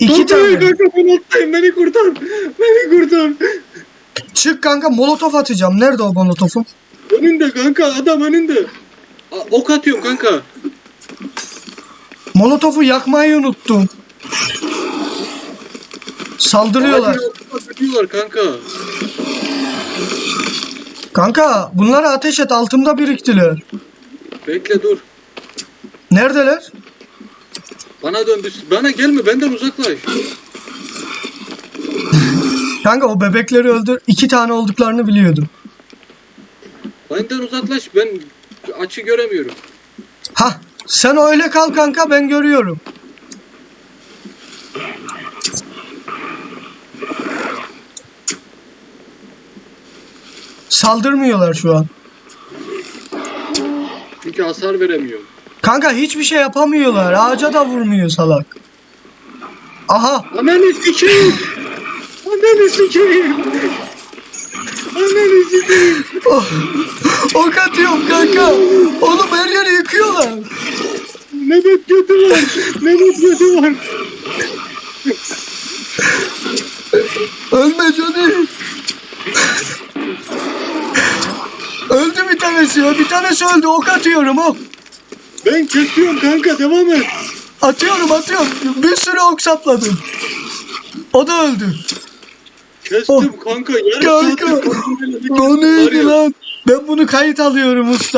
İki tane. Kanka ben alttayım beni kurtar. Beni kurtar. Çık kanka molotof atacağım. Nerede o molotofum? Önünde kanka adam önünde. Aa, ok atıyorum kanka. Molotofu yakmayı unuttum. Saldırıyorlar. Gidiyorlar kanka. Kanka bunları ateş et altımda biriktiler. Bekle dur. Neredeler? Bana döndü. Bana gelme benden uzaklaş. Kanka o bebekleri öldür. iki tane olduklarını biliyordum. Benden uzaklaş ben açı göremiyorum. Ha sen öyle kal kanka ben görüyorum. Saldırmıyorlar şu an. Çünkü hasar veremiyorum. Kanka hiçbir şey yapamıyorlar. Ağaca da vurmuyor salak. Aha Ananı sikeyim. Ananı sikeyim. Ananı sikeyim. oh, ok atıyorum kanka. Oğlum her yeri yıkıyorlar. Mehmet götü var. Mehmet götü var. Ölme canım. öldü bir tanesi. Bir tanesi öldü. Ok atıyorum ok. Ben kesiyorum kanka devam et. Atıyorum atıyorum. Bir sürü ok sapladım. O da öldü. Kestim Oh. kanka. Yarım Kanka. O neydi lan? Ben bunu kayıt alıyorum usta.